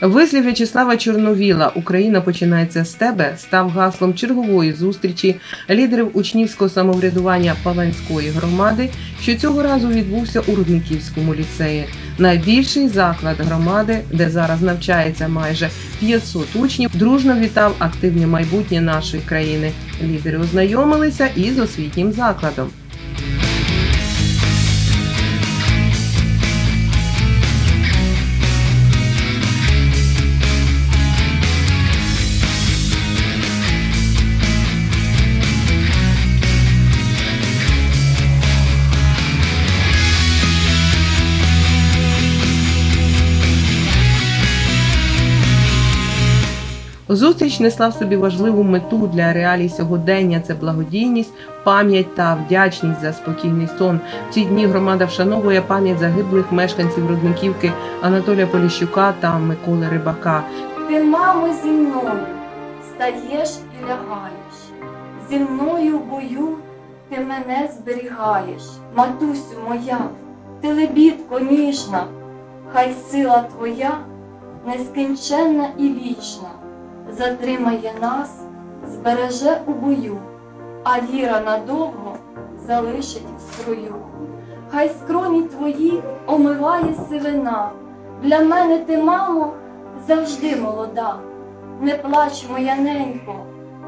Вислів В'ячеслава Чорновіла Україна починається з тебе став гаслом чергової зустрічі лідерів учнівського самоврядування Паланської громади, що цього разу відбувся у Рудниківському ліцеї. Найбільший заклад громади, де зараз навчається майже 500 учнів, дружно вітав активне майбутнє нашої країни. Лідери ознайомилися із освітнім закладом. Зустріч несла в собі важливу мету для реалій сьогодення це благодійність, пам'ять та вдячність за спокійний сон. В ці дні громада вшановує пам'ять загиблих мешканців Рудниківки Анатолія Поліщука та Миколи Рибака. Ти, мамо, зі мною стаєш і лягаєш. Зі мною в бою ти мене зберігаєш. Матусю моя, ти лебідко ніжна, хай сила твоя нескінченна і вічна, затримає нас, збереже у бою, а віра надовго залишить в строю. Хай скроні твої омиває сивина. Для мене ти, мамо, завжди молода. Не плач, моя ненько,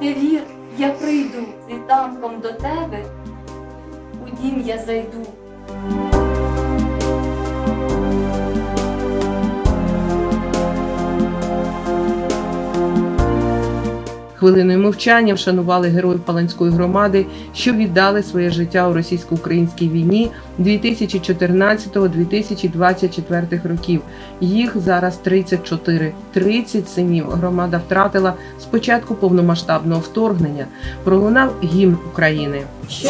ти вір, я прийду світанком до тебе, у дім я зайду. Хвилиною мовчання вшанували героїв Паланської громади, що віддали своє життя у російсько-українській війні 2014-2024 років. Їх зараз 34. 30 синів громада втратила з початку повномасштабного вторгнення. Пролунав гімн України. Ще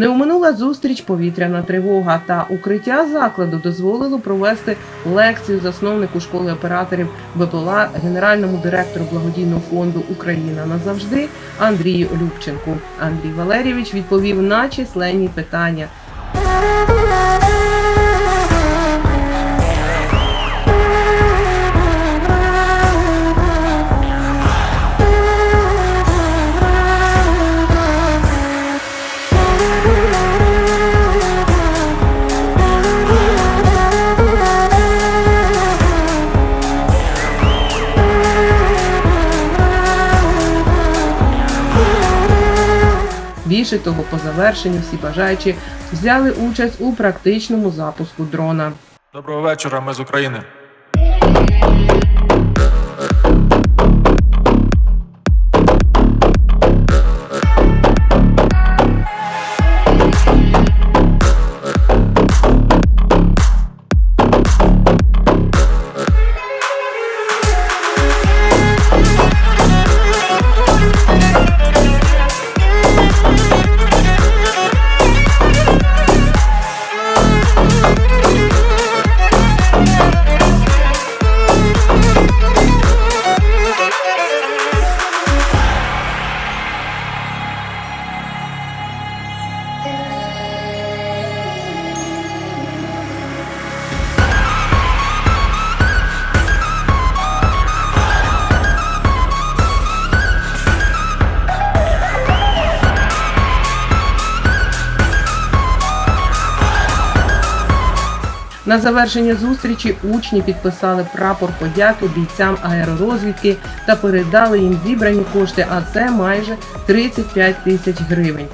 Не оминула зустріч повітряна тривога та укриття закладу дозволило провести лекцію засновнику школи операторів БПЛА генеральному директору благодійного фонду Україна назавжди Андрію Любченку. Андрій Валерійович відповів на численні питання. Більше того, по завершенню всі бажаючі взяли участь у практичному запуску дрона. Доброго вечора, ми з України. На завершення зустрічі учні підписали прапор подяки бійцям аеророзвідки та передали їм зібрані кошти, а це майже 35 тисяч гривень.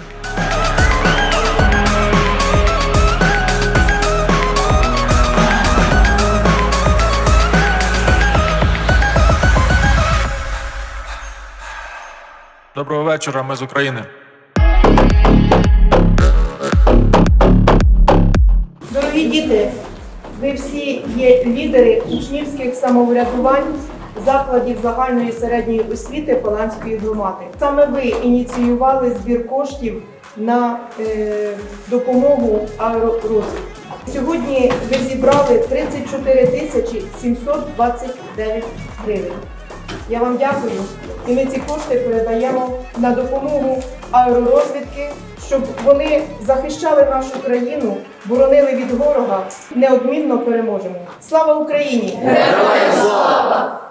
Доброго вечора, ми з України. Дорогі діти, ви всі є лідери учнівських самоврядувань закладів загальної середньої освіти Поланської громади. Саме ви ініціювали збір коштів на е, допомогу аеророзвитку. Сьогодні ви зібрали 34 тисячі 729 гривень. Я вам дякую. І ми ці кошти передаємо на допомогу аеророзвідки, щоб вони захищали нашу країну, боронили від ворога. Неодмінно переможемо. Слава Україні! Героям слава!